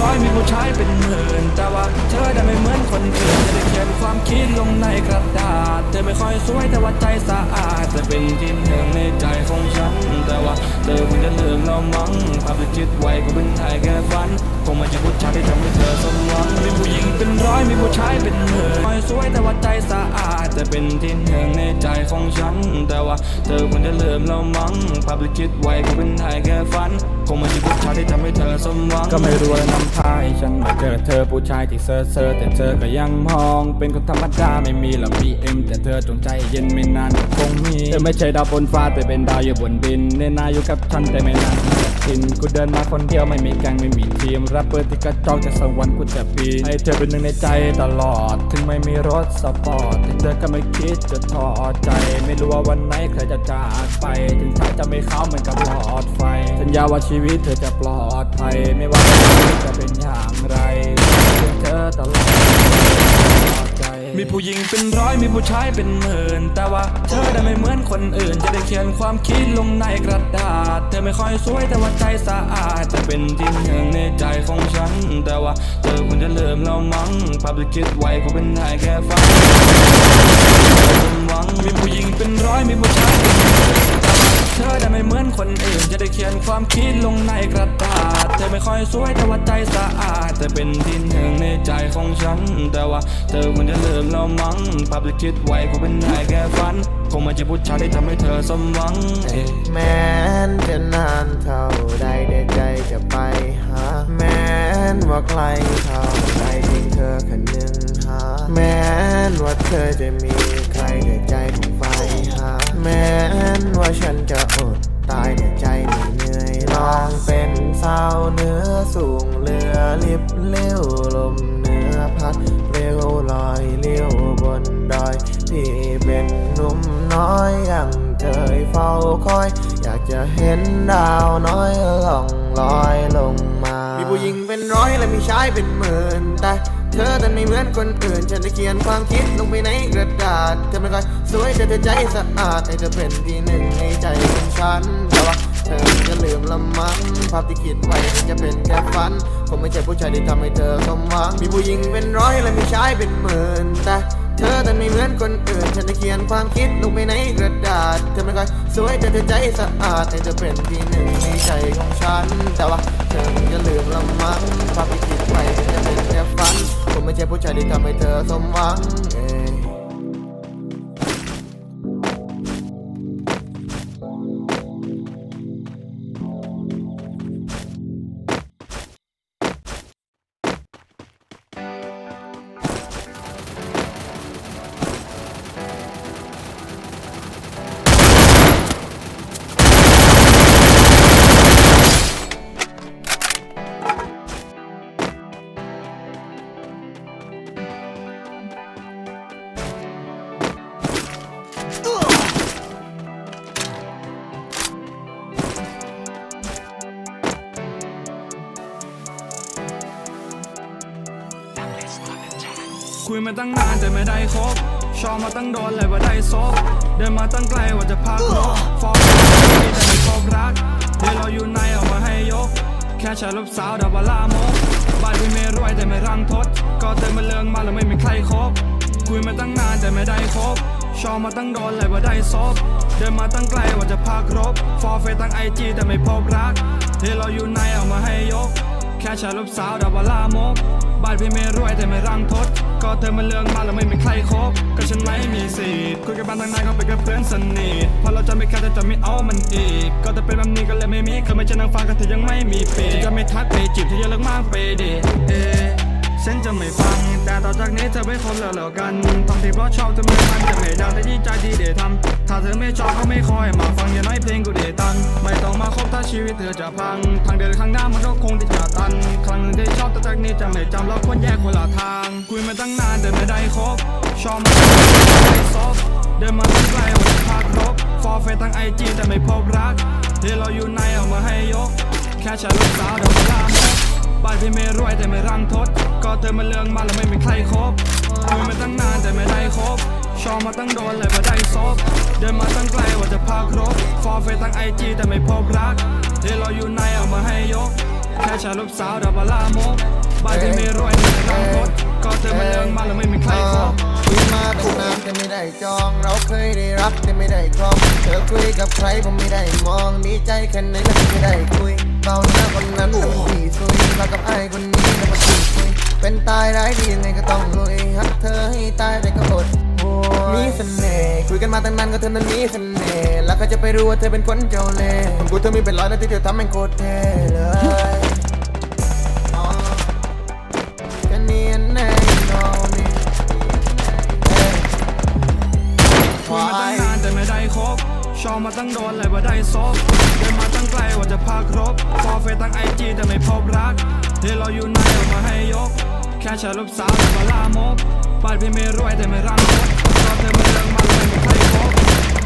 ร้อยมีผู้ชายเป็นหมื่น แต่ว่าเธอได้ไม่เหมือนคนอื่นจะได้เขียนความคิดลงในกระดาษ เธอไม่ค่อยสวยแต่ว่าใจสะอาดจะเป็นที่หนึ่งในใจของฉัน แต่ว่าเธอคงจะลืมเรามั้งภาพที่คิดไว้ก็เป็นแค่แค่ฝันคงม่ใช่ผู้ชายที่ทำให้เธอสมหวังมีผู้หญิงเป็นร้อยมีผู้ชายเป็นหมื่นไม่สวยแต่ว่าใจสะอาดจะเป็นที่ ของฉัน แต่ว่าเธอคงจะลืมเรามั้งภาพที่คิดไว้ก็เป็นแค่แค่ฝัน คงไม่ใช่ผู้ชายที่ทำให้เธอสมหวัง ก็ไม่รู้ว่านำพาให้ฉันมาเจอเธอผู้ชายที่เซอร์เซอร์แต่เธอก็ยังมอง เป็นคนธรรมดาไม่มีหรอกบีเอ็มแต่เธอจงใจเย็นไม่นานก็คงมีเธอไม่ใช่ดาวบนฟ้าแต่เป็นดาวอยู่บนดินเนนาอยู่กับฉันแต่ไม่นานทินกูเดินมาคนเดียวไม่มีแกงไม่มีทีมรับเปิดที่กระจอกจากสวรรค์กูจะปีนให้เธอเป็นหนึ่งในใจตลอด ถึงไม่มีรถสปอร์ตแต่เธอก็ไม่คิดจะท้อใจไม่รู้ว่าวันไหนใครจะจากไป ถึงท้ายจะไม่เข้าเหมือนกับหลอดไฟ สัญญาว่าชีวิตเธอจะปลอดภัย ไม่ว่าจะเป็นอย่างไรเพียงเธอตลอดใจ มีผู้หญิงเป็นร้อยมีผู้ชายเป็นหมื่น แต่ว่าเธอได้ไม่เหมือนคนอื่น จะได้เขียนความคิดลงในกระดาษ เธอไม่ค่อยสวยแต่ว่าใจสะอาดจะเป็นที่หนึ่งในใจของฉัน แต่ว่าเธอควรจะเลิมเรามั้งภาพที่คิดไว้ก็เป็นได้แค่ฝันมหวังมีผู้หญิงเป็นร้อยมีผู้ชายเป็นหมื่น ธอได้ไม่เหมือนคนอื่น จะได้เขียนความคิดลงในกระดาษ เธอไม่ค่อยสวยแต่ว่าใจสะอาดจะเป็นที่หนึ่งในใจของฉัน แต่ว่าเธอคงจะลืมเรามั้งภาพที่คิดไว้ก็เป็นได้แค่ฝัน คงไม่ใช่ผู้ชายที่ทำให้เธอสมหวัง แม้นจะนานเท่าใดเดี๋ยวใจจะไปหา แม้นว่าไกลเท่าใดเพียงเธอคนหนึ่งหา แม้ นว่าเธอจะมีใครเดี๋ยวใจคงไปหาแม้นว่าฉันจะอดตายเดี๋ยวใจเหนื่อยลองเป็นสาวเนื้อสูงเรือลิบเลี้ยวลมเนื้อพัดเร็วลอยเลี้ยวบนดอยที่เป็นหนุ่มน้อยอย่างเคยเฝ้าคอย อยากจะเห็นดาวน้อยล่องลอยลงมา มีผู้หญิงเป็นร้อยและมีชายเป็นหมื่นแต่ เธอแต่ไม่เหมือนคนอื่น ฉันจะเขียนความคิดลงไปในกระดาษ เธอไม่ค่อยสวยแต่เธอใจสะอาดให้เธอเป็นที่หนึ่งในใจของฉันแต่ว่าเธอจะลืมละมั้งภาพที่คิดไว้จะเป็นแค่ฝันคงไม่ใช่ผู้ชายที่ทำให้เธอสมหวังมีผู้หญิงเป็นร้อยและมีชายเป็นหมื่นแต่เธอแต่ไม่เหมือนคนอื่น ฉันจะเขียนความคิดลงไปในกระดาษ เธอไม่ค่อยสวยแต่เธอใจสะอาดให้เธอเป็นที่หนึ่งในใจของฉัน แต่ว่าเธออย่าลืมละมั้งภาพที่คิดไว้จะเป็นแค่ฝัน ไม่ใช่ผู้ชายที่ทำให้เธอสมหวัง มาตั้งนานแต่ไม่ได้คบชอบมาตั้งโดนเลยว่าได้ซบเดินมาตั้งไกลว่าจะพาครบฟอร์มแต่ไม่พบรักเดี๋ยวเราอยู่ในเอามาให้ยก แค่ชายรูปสาวดาวบาลามกบ้านพี่ไม่รวยแต่ไม่รังทด ก็เติมมาเลืองมาแล้วไม่มีใครคบคุยมาตั้งนานแต่ไม่ได้คบชอบมาตั้งโดนเลยว่าได้ซบเดินมาตั้งไกลว่าจะพาครบฟอร์เฟตั้งไอจีแต่ไม่พบรักเดี๋ยวเราอยู่ในเอามาให้ยก แค่ชายรูปสาวดาวบาลามกบ้านพี่ไม่รวยแต่ไม่รังทด ก็เธอมาเลื่องมาแล้วไม่มีใครคบก็ฉันไม่มีสิทธิ์คุยกันบ้านตั้งนานก็เป็นแค่เพื่อนสนิทพอเราจะไม่แค่แต่จะไม่เอามันอีก ก็จะเป็นแบบนี้ก็เลยไม่มีเคยไม่จะนั่งฟังก็เธอยังไม่มีปีกจะไม่ทักไปจีบเธออย่าเลิกมากไปดิเอ ฉันจะไม่ฟัง แต่ต่อจากนี้เธอไม่คบแล้วแล้วกันทำที่เพราะชอบเธอไม่ฟังจะไม่ดังแต่ดีใจที่ได้ทำถ้าเธอไม่ชอบก็ไม่คอยมาฟังอย่าน้อยเพลงกูได้ตังค์ไม่ต้องมาคบถ้าชีวิตเธอจะพัง ทางเดินข้างหน้ามันก็คงที่จะตัน ครั้งหนึ่งที่ชอบต่อจากนี้จะไม่จำเราควรแยกคนละทาง คุยมาตั้งนานแต่ไม่ได้คบ ชอบมาไม่ซบเดินมาตั้งไกลวันจะพาครบ ฟอร์เฟททั้งไอจีแต่ไม่พบรักเดี๋ยวเราอยู่ในเอามาให้ยก แค่ฉันลูกสาวเดี๋ยวมาลาม บ้านพี่ไม่รวยแต่ไม่รังทด ก็เธอมาเลืองมาแล้วไม่มีใครคบคุยมาตั้งนานแต่ไม่ได้คบชอบมาตั้งโดนเลยมาได้ซบเดินมาตั้งไกลว่าจะพาครบ ฟอร์เฟตั้งไอจีแต่ไม่พบรักเดี๋ยวเราอยู่ในเอามาให้ยก แค่ชายรูปสาวดับเบลลามกบ้านที่ไม่รวยแต่ไม่ต้องพดก็เธอมาเลืองมาแล้วไม่มีใครคบ แต่ไม่ได้จอง เราเคยได้รักแต่ไม่ได้ครอง เธอคุยกับใครผมไม่ได้มองมีใจแค่ไหนแล้วไม่ได้คุยเบาหน้าคนนั้นแล้วมันผีซุยมากับไอ้คนนี้แล้วมันผีคุยเป็นตายร้ายดียังไงก็ต้องลุยฮักเธอให้ตายแต่ก็อดโอยมีเสน่ห์คุยกันมาตั้งนานก็เธอนั้นมีเสน่ห์แล้วก็จะไปรู้ว่าเธอเป็นคนเจ้าเล่ห์คนกูเธอมีเป็นร้อยแล้วที่เธอทำแม่งโคตรเท่เลย ตั้งโดนเลยว่าได้ซบเดินมาตั้งไกลว่าจะพาครบฟอเฟตั้งไอจีแต่ไม่พบรักเดี๋ยวเราอยู่ไหนออกมาให้ยก แค่ชายรูปสาวแต่มาลามกบ้านพี่ไม่รวยแต่ไม่รังรถชอบเธอมาเลิกมาแล้วไม่ใครคบ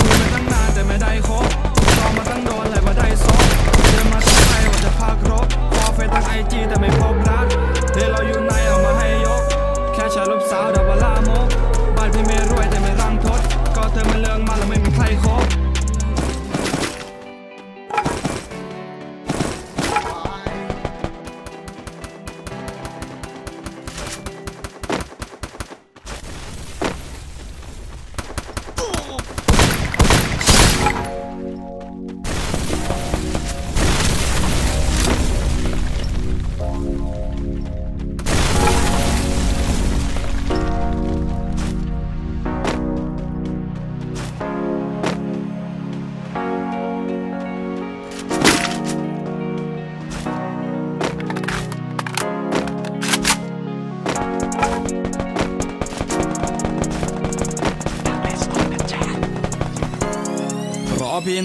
คุยมาตั้งนานแต่ไม่ได้ครบชอบมาตั้งโดนเลยว่าได้ซบเดินมาตั้งไกลว่าจะพาครบฟอเฟตั้งไอจีแต่ไม่พบรักเดี๋ยวเรา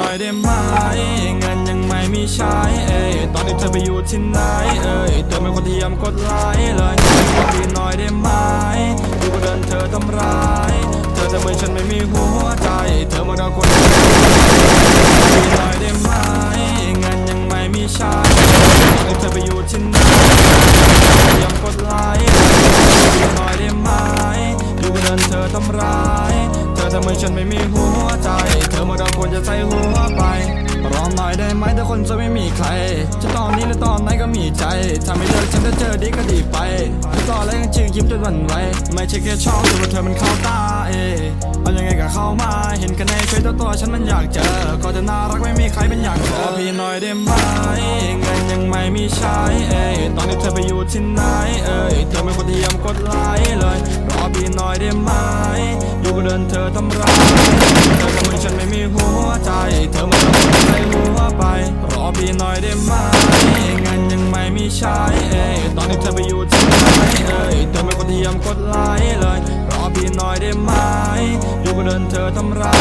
น่อยได้ไหมเงินยังไม่มีใช้เอ้ยตอนนี้เธอไปอยู่ที่ไหนเอ้ยเธอเป็นคนที่ยำกดไลค์เลยรอพี่หน่อยได้ไหมดูก็เดินเธอทำร้าย เธอทำไมฉันไม่มีหัวใจ เธอมาเอาคนพี่หน่อยได้ไหมเงินยังไม่มีใช้ตอนนี้เธอไปอยู่ที่ไหนยำกดไลค์พี่หน่อยได้ไหมดูก็เดินเธอทำร้าย ทำไมฉันไม่มีหัวใจ เธอมาเราควรจะใส่หัวไป รอหน่อยได้ไหมถ้าคนจะไม่มีใคร จะตอนนี้หรือตอนไหนก็มีใจ ถ้าไม่เลิกฉันจะเจอดีก็ดีไปจะต่อแล้วยังจืดยิ้มจนวันไหวไม่ใช่แค่ชอบแต่ว่าเธอมันเข้าตาเอเอายังไงก็เข้ามา เห็นกันในเฟซตัวตัวฉันมันอยากเจอ ก็จะน่ารักไม่มีใครเป็นอย่างเธอพี่หน่อยได้ไหมเงินยังไม่มีใช้เอตอนนี้เธอไปอยู่ที่ไหนเอยเธอไม่ควรที่ยำกดไลค์เลยรอพี่หน่อยได้ไหมอยู่ก็เดินเธอทำร้ายเธอทำให้ฉันไม่มีหัวใจเธอ นี่เธอไปอยู่ที่ไหนเอ้ยเธอไม่ควรที่ยำกดไลค์เลยรอพี่หน่อยได้ไหมอยู่ก็เดินเธอทำร้าย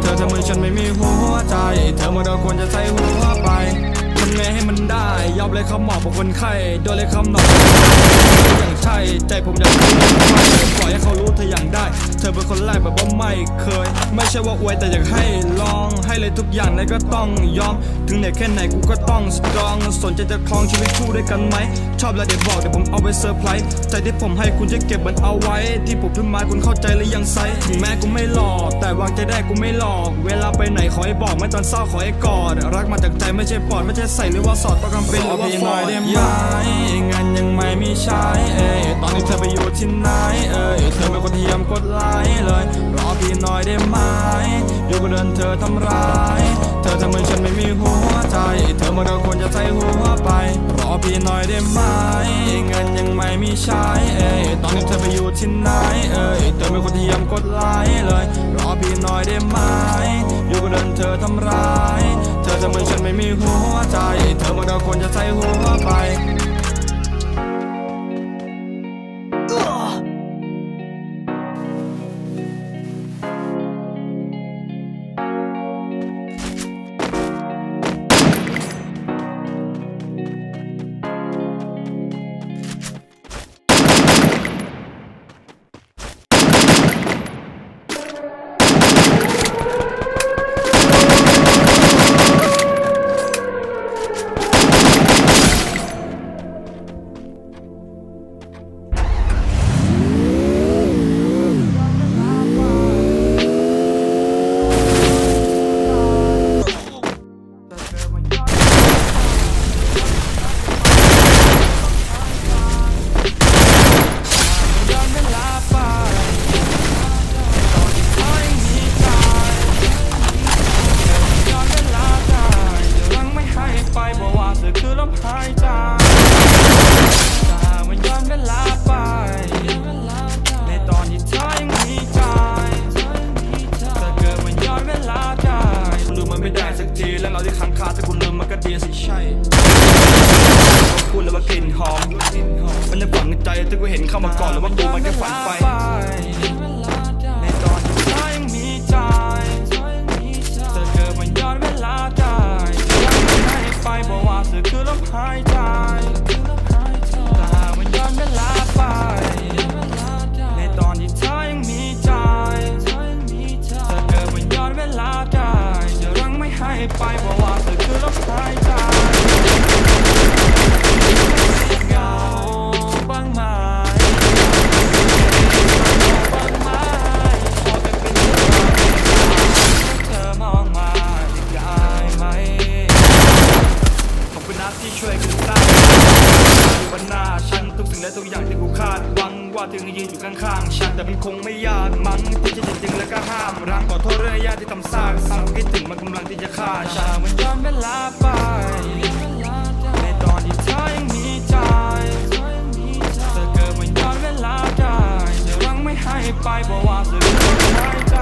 เธอทำให้ฉันไม่มีหัวใจ เธอมาเราควรจะใส่หัวไป ไงให้มันได้ ยอมเลยคำหมอบของคนไข้ โดนเลยคำหนอกอย่างใช่ ใจผมอยากรู้ปล่อยให้เขารู้เธออย่างได้ เธอเป็นคนแรกแบบว่าไม่เคย ไม่ใช่ว่าอวยแต่อยากให้ลองให้เลยทุกอย่างไหนก็ต้องยอม ถึงเหนแค่ไหนกูก็ต้องสตรอง สนใจจะครองชีวิตคู่ด้วยกันไหม ชอบแล้วเดี๋ยวบอกเดี๋ยวผมเอาไปเซอร์ไพรส์ใจที่ผมให้คุณจะเก็บมันเอาไว้ ที่ผมพึ่งมาคุณเข้าใจหรือยังไซถึงแม้กูไม่หลอกแต่วางใจได้กูไม่หลอก เวลาไปไหนขอให้บอกไม่ตอนเศร้าขอให้กอด รักมาจากใจไม่ใช่ปอดไม่ใช่ใส่หรือว่าสอดประกำเป็นหรือว่าฟอดได้ไหมเงินยังไม่มีใช้เอ้ตอนนี้เธอไปอยู่ที่ไหนเอ้ยเธอเป็นคนที่ยำกดไลค์เลยรอพี่หน่อยได้ไหมอยู่ก็เดินเธอทำร้าย เธอทำให้ฉันไม่มีหัวใจ เธอมาเราควรจะใส่หัวไปรอพี่หน่อยได้ไหมเงินยังไม่มีใช้เอ้ตอนนี้เธอไปอยู่ที่ไหนเอ้ยเธอเป็นคนที่ยำกดไลค์เลยรอพี่หน่อยได้ไหม อยู่ก็เดินเธอทำร้าย เธอทำให้ฉันไม่มีหัวใจ เธอมาเราควรจะใส่หัวไป ช่วยกันสร้างอยู่บนหน้าฉันทุกสิ่งและทุกอย่างที่กูคาดหวังว่าถึงยืนอยู่ข้างๆฉันแต่มันคงไม่ยากมั้งที่จะจริงๆแล้วก็ห้ามรังขอโทษเรื่องยากที่ทำซากซ้ำคิดถึงมันกำลังที่จะฆ่าฉันมันย้อนเวลาไปในตอนที่เธอยังมีใจเธอเกิดมันย้อนเวลาได้จะรั้งไม่ให้ไปเพราะว่าเธอคือลมหายใจ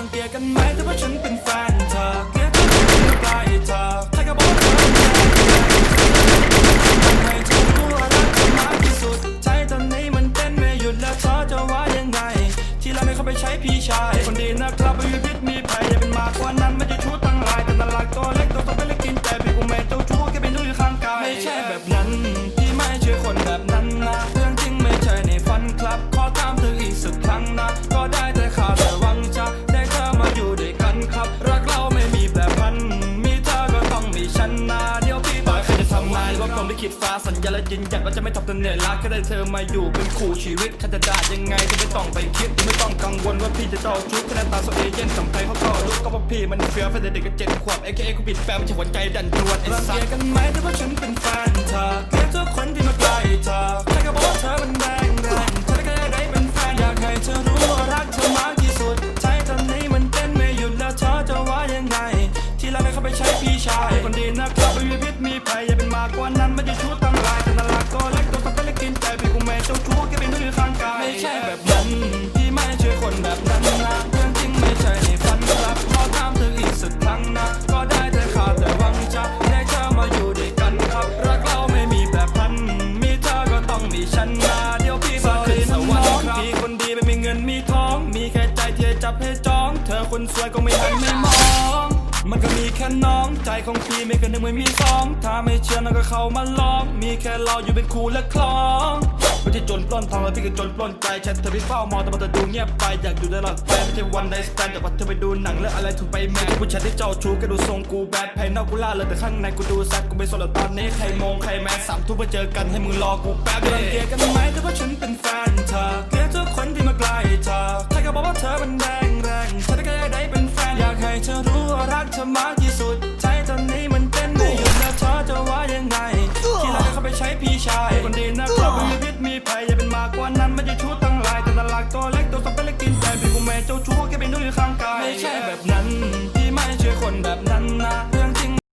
รังเกียจกันไหมแต่ว่าฉันเป็นแฟนเธอเกลียดเธอที่ใกล้เธอใครก็บอกว่าเธอเป็นแฟนให้เธอรู้ว่ารักเธอมากที่สุดใจตอนนี้มันเต้นไม่หยุดแล้วเธอจะว่ายังไง ที่เราไม่เข้าไปใช้พี่ชาย คนดีนะครับไม่มีพิษมีภัยอย่าเป็นมากกว่านั้นไม่จะชู้ตั้งหลายแต่น่ารักตัวเล็กตัวโตไปเล็กกินแต่พี่กูไม่เจ้าชู้แค่เป็นลูกอยู่ข้างกายไม่ใช่แบบนั้น สัญญาและยืนยันว่าจะไม่ทำเธอเหนื่อยล้าแค่ได้เธอมาอยู่เป็นคู่ชีวิตใครจะด่ายังไงก็ไม่ต้องไปคิดไม่ต้องกังวลว่าพี่จะเจ้าชุดค่หน้าตาโซเอเย่นสัมผัสเขาก็รู้ก็ว่าพี่มันเฟี้ยวแฟนเด็กก็เจ็ดขวบ AKA กูปิดแปลไม่ใช่หัวใจดันรวนไอ้สัสกันไหมถ้าว่าฉันเป็นแฟนเธอเกลียดทุกคนที่มาใกล้เธอใครก็บอกว่า ให้จอง เธอคนสวยก็ไม่หันไม่มอง มันก็มีแค่น้องใจของพี่ไม่เคยนึกไม่มีสอง ถ้าไม่เชื่อน้องก็เข้ามาลอง มีแค่เราอยู่เป็นคู่และคลองไม่ใช่จนปล้นทองแล้วพี่ก็จนปล้นใจฉันเธอพี่เฝ้ามองแต่พอเธอดูเงียบไปอยากอยู่ตลอดไปไม่ใช่วันไดสแตนแต่พอเธอไปดูหนังแล้วอะไรถูกไปแม่ผู้ชายที่เจ้าชู้ก็ดูทรงกูแบดภายนอกกูล่าเลยแต่ข้างในกูดูแซดกูไม่สนหรอกตอนนี้ใครมองใครแม้สามทุ่มมาเจอกันให้มึงรอกูแป๊บเดียวเกียจกันไหมแต่ว่าฉันเป็นแฟนเธอเกลียดทุกคนที่มาใกล้เธอใครก็บอกว่าเธอมันแดง ฉันก็อยากได้เป็นแฟน อยากให้เธอรู้ว่ารักเธอมาก